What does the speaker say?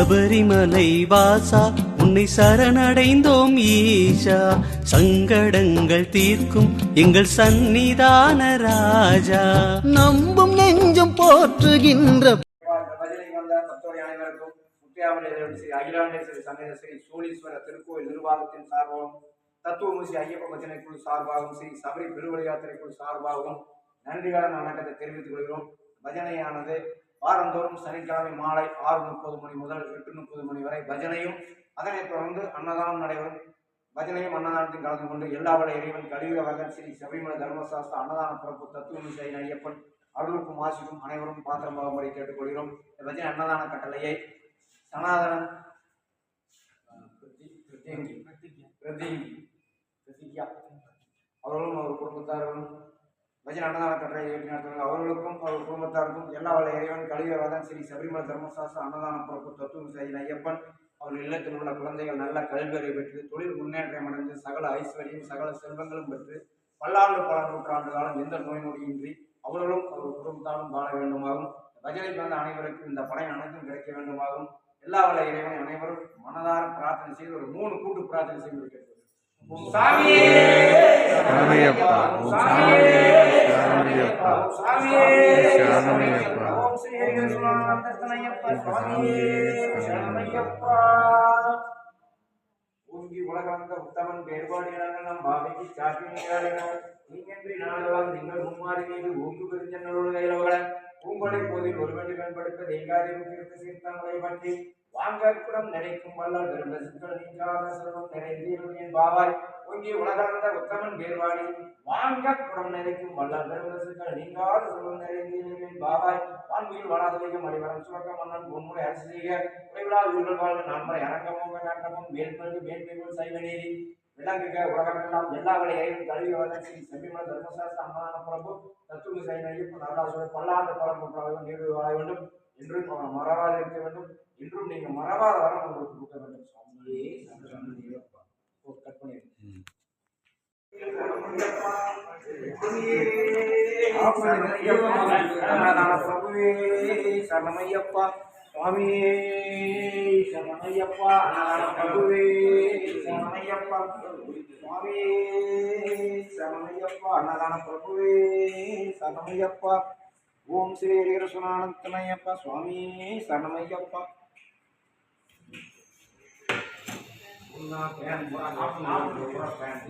சபரிமலை வாசா உன்னை சரணடைந்தோம் ஈஷா. சங்கடங்கள் தீர்க்கும் எங்கள் சந்நிதான ராஜா. நம்பும் நெஞ்சம் போற்றுகின்ற ஸ்ரீ ஸ்ரீ திருக்கோயில் நிர்வாகத்தின் சார்பாகவும் தத்துவமுசி ஐயப்ப பஜனை குழு சார்பாகவும் ஸ்ரீ சபரி பெருவழி யாத்திரை குழு சார்பாகவும் நன்றிகளான வணக்கத்தை தெரிவித்துக் கொள்கிறோம். பஜனையானது வாரந்தோறும் சனிக்கிழமை மாலை ஆறு முப்பது மணி முதல் எட்டு முப்பது மணி வரை பஜனையும் அதனைத் தொடர்ந்து அன்னதானம் நடைபெறும். பஜனையும் அன்னதானத்தில் கலந்து கொண்டு எல்லா வள இறைவன் கலியுக வரதன் ஸ்ரீ சபரிமலை தர்மசாஸ்திர அன்னதான பிறப்பு தத்துவமிசை ஐயப்பன் அருளுக்கும் ஆசிக்கும் அனைவரும் பாத்திரமாகும்படி கேட்டுக்கொள்கிறோம் இந்த பஜனை அன்னதான கட்டளையை சனாதனம் பிரதிங்கி பிரதிங்கி பிரதிக்யா பஜனை அன்னதான கட்டளை ஏற்றி நடத்துவார்கள் அவர்களுக்கும் அவர் குடும்பத்தாருக்கும் எல்லா வல்ல இறைவன் கலியுகவாதன் ஸ்ரீ சபரிமலை தர்மசாஸ்திர அன்னதான பிறப்பு தத்துவம் செய்த ஐயப்பன் அவர்கள் இல்லத்தில் உள்ள குழந்தைகள் நல்ல கல்வியறை பெற்று தொழில் முன்னேற்றம் அடைந்து சகல ஐஸ்வர்யம் சகல செல்வங்களும் பெற்று பல்லாண்டு பல நூற்றாண்டு காலம் எந்த நோய் நொடியின்றி அவர்களும் அவர் குடும்பத்தாரும் வாழ வேண்டுமாகும் பஜனைக்கு வந்த அனைவருக்கும் இந்த பலன் அனைத்தும் கிடைக்க வேண்டுமாகும் எல்லா வல்ல இறைவனை அனைவரும் மனதார பிரார்த்தனை செய்து ஒரு மூணு கூட்டு பிரார்த்தனை செய்து கேட்கிறோம் சாமியே. சாமியே! சரணையப்பா. சாமியே சரணையப்பா. ஓங்கி உலகளந்த உத்தமன் வேறுபாடுகளாக நம் பாவைக்கு சாட்சி நீங்கன்றி நாளெல்லாம் நீங்கள் முன்மாறி மீது ஓங்கு பெருஞ்சன்னோடு போதில் ஒருவன் மேம்படுத்த தேங்காதி சீர்த்தங்களை பற்றி வாங்க குடம் நிறைக்கும் வல்லால் பெருந்த சித்தல் நீங்காத செல்வம் நிறைந்தீருவின் பாவாய். ஓங்கி உலகார்ந்த உத்தமன் வேறுபாடி. வாங்க குடம் நிறைக்கும் வல்லால் பெருந்த சித்தல் நீங்காத செல்வம் நிறைந்தீருவின் பாவாய். வான்மையில் வளாதவையும் அடிவரம் சுரக்க மன்னன் பொன்முறை அரசு செய்க. உடைவிழா உயிர்கள் வாழ்வு நான்மறை அரங்கமும் நாட்டமும் மேற்பட்டு மேல்மைகள் சைவ நீதி விளங்குக உலகமெல்லாம் எல்லா வழியையும் கல்வி வளர்ச்சி. ஸ்ரீ செம்பிமல தர்மசாஸ்திர அன்னதான பிரபு தத்துவ சைனையும் நரராசுவர் பல்லாண்டு பலமுற்றாகவும் நீடு வாழ வேண்டும். என்றும் அவர் மறவாது இருக்க வேண்டும். என்றும் நீங்க மறவாத வரம் உங்களுக்கு கொடுக்க வேண்டும் சுவாமியே. சரணமையப்பா. ஓ, கட் பிரபுவே சரணமையப்பா சுவாமியே சரணமையப்பா பிரபுவே சரணமையப்பா சுவாமியே சரணமையப்பா அன்னதான பிரபுவே சரணமையப்பா ஓம் ஸ்ரீ ஹரிஹரசுனானந்தனையப்பா சுவாமி சரணமையப்பா ஃபேன்